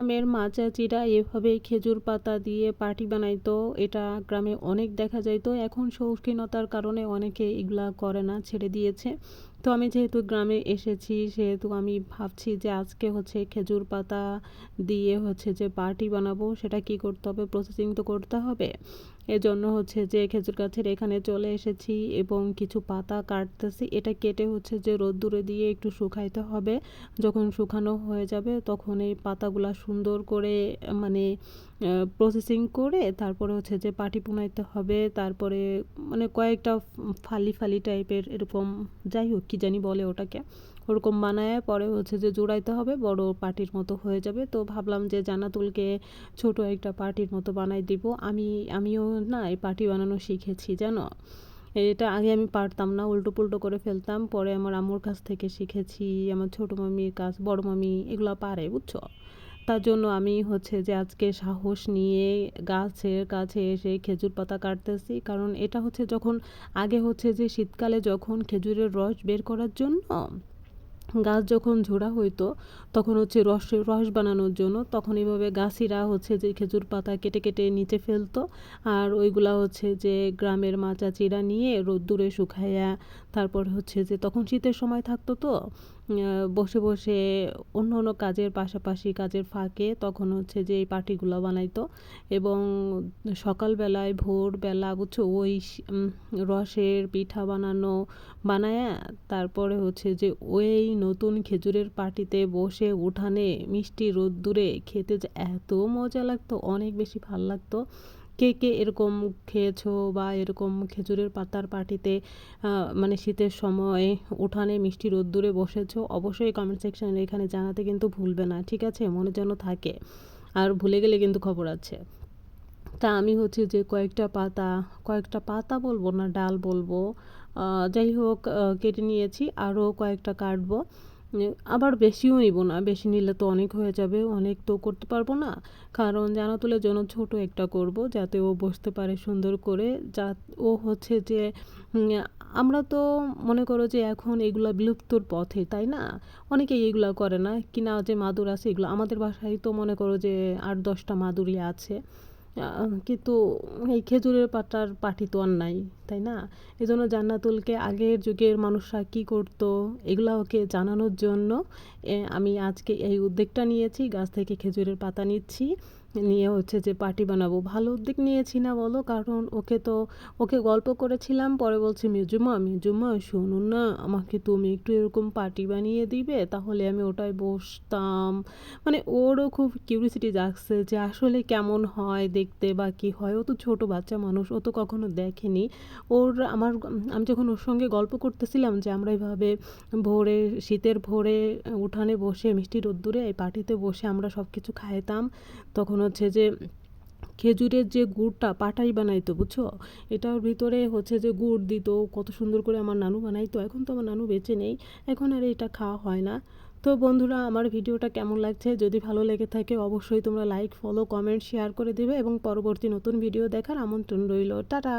গ্রামের মা চাচিরা এভাবে খেজুর পাতা দিয়ে পাটি বানাইতো এটা গ্রামে অনেক দেখা যাইতো এখন শৌখিনতার কারণে অনেকে এগুলা করে না, ছেড়ে দিয়েছে। তো আমি যেহেতু গ্রামে এসেছি, সেহেতু আমি ভাবছি যে আজকে হচ্ছে খেজুর পাতা দিয়ে হচ্ছে যে পাটি বানাবো, সেটা কি করতে হবে? প্রসেসিং তো করতে হবে। এজন্য হচ্ছে যে খেজুর গাছের এখানে চলে এসেছি এবং কিছু পাতা কাটতেছি। এটা কেটে হচ্ছে যে রোদ্দুরে দিয়ে একটু শুকাইতে হবে। যখন শুকানো হয়ে যাবে তখন এই পাতাগুলা সুন্দর করে মানে প্রসেসিং করে তারপরে হচ্ছে যে পাটি পুনাইতে হবে। তারপরে মানে কয়েকটা ফালি ফালি টাইপের এরকম যাই হোক কী জানি বলে ওটাকে। ওরকম বানায় পরে হচ্ছে যে জোড়াইতে হবে, বড় পাটির মতো হয়ে যাবে। তো ভাবলাম যে জানাতুলকে ছোট একটা পার্টির মতো বানাই দিব। আমি, আমিও না এই পার্টি বানানো শিখেছি, জানো? এটা আগে আমি পারতাম না উল্টো পুল্টো করে ফেলতাম। পরে আমার আম্মুর কাছ থেকে শিখেছি, আমার ছোটো মামির কাছ, বড় মামি এগুলো পারে, বুঝছ? তার জন্য আমি হচ্ছে যে আজকে সাহস নিয়ে গাছের কাছে এসে খেজুর পাতা কাটতেছি। কারণ এটা হচ্ছে যখন, আগে হচ্ছে যে শীতকালে যখন খেজুরের রস বের করার জন্য গাছ যখন ঝোড়া হইতো, তখন হচ্ছে রস রস বানানোর জন্য তখন এইভাবে গাছিরা হচ্ছে যে খেজুর পাতা কেটে কেটে নিচে ফেলতো। আর ওইগুলা হচ্ছে যে গ্রামের মাচাচিরা নিয়ে রোদ্দুরে শুকাইয়া তারপর হচ্ছে যে তখন শীতের সময় থাকতো তো। বসে বসে অন্য অন্য কাজের পাশাপাশি কাজের ফাঁকে তখন হচ্ছে যে এই পার্টিগুলো বানাইতো এবং সকালবেলায় ভোরবেলা বুঝছ ওই রসের পিঠা বানানো বানায় তারপরে হচ্ছে যে ওই নতুন খেজুরের পার্টিতে বসে উঠানে মিষ্টি রোদ্দুরে খেতে যে এত মজা লাগতো, অনেক বেশি ভালো লাগতো। কে কে এরকম খেয়েছো বা এরকম খেজুরের পাতার পাটিতে মানে শীতের সময় উঠানে মিষ্টি রোদ্দুরে বসেছো, অবশ্যই কমেন্ট সেকশানে এখানে জানাতে কিন্তু ভুলবে না, ঠিক আছে? মনে যেন থাকে। আর ভুলে গেলে কিন্তু খবর আছে। তা আমি হচ্ছে যে কয়েকটা পাতা কয়েকটা পাতা বলব না, ডাল বলব যাই হোক কেটে নিয়েছি, আরও কয়েকটা কাটবো। আবার বেশিও নিব না, বেশি নিলে তো অনেক হয়ে যাবে, অনেক তো করতে পারব না। কারণ জানা তুলে জন্য ছোট একটা করব যাতে ও বসতে পারে সুন্দর করে, যা ও হচ্ছে যে আমরা তো মনে করো যে এখন এগুলা বিলুপ্তর পথে, তাই না? অনেকে এগুলা করে না। কিনা যে মাদুর আছে এগুলো, আমাদের বাসায় তো মনে করো যে আট দশটা মাদুরি আছে। কিন্তু এই খেজুরের পাতার পাটি তো আর নাই, তাই না? এই জন্য জান্নাতুলকে আগের যুগের মানুষরা কী করতো, এগুলা ওকে জানানোর জন্য আমি আজকে এই উদ্যোগটা নিয়েছি, গাছ থেকে খেজুরের পাতা নিচ্ছি। নিয়ে হচ্ছে যে পার্টি বানাবো। ভালো উদ্যোগ নিয়েছি না বলো, কারণ ওকে তো, ওকে গল্প করেছিলাম, পরে বলছি মেজুমা মেজুমা শুনুন না, আমাকে তুমি একটু এরকম পার্টি বানিয়ে দিবে, তাহলে আমি ওটাই বসতাম। মানে ওরও খুব কিউরিসিটি জাগছে যে আসলে কেমন হয় দেখতে বা কী হয়। ও তো ছোটো বাচ্চা মানুষ, ও তো কখনো দেখেনি। ওর আমার, আমি যখন ওর সঙ্গে গল্প করতেছিলাম যে আমরা এইভাবে ভোরে, শীতের ভোরে, উঠানে বসে মিষ্টি রোদ্দুরে এই পার্টিতে বসে আমরা সব কিছু খাইতাম, তখন হচ্ছে যে খেজুরের যে গুড়টা পাটাই বানাইতো বুঝছ? এটার ভিতরে হচ্ছে যে গুড় দিত, কত সুন্দর করে আমার নানু বানাইতো এখন তো আমার নানু বেঁচে নেই, এখন আর এটা খাওয়া হয় না। তো বন্ধুরা, আমার ভিডিওটা কেমন লাগছে? যদি ভালো লেগে থাকে, অবশ্যই তোমরা লাইক ফলো কমেন্ট শেয়ার করে দেবে এবং পরবর্তী নতুন ভিডিও দেখার আমন্ত্রণ রইল। টাটা!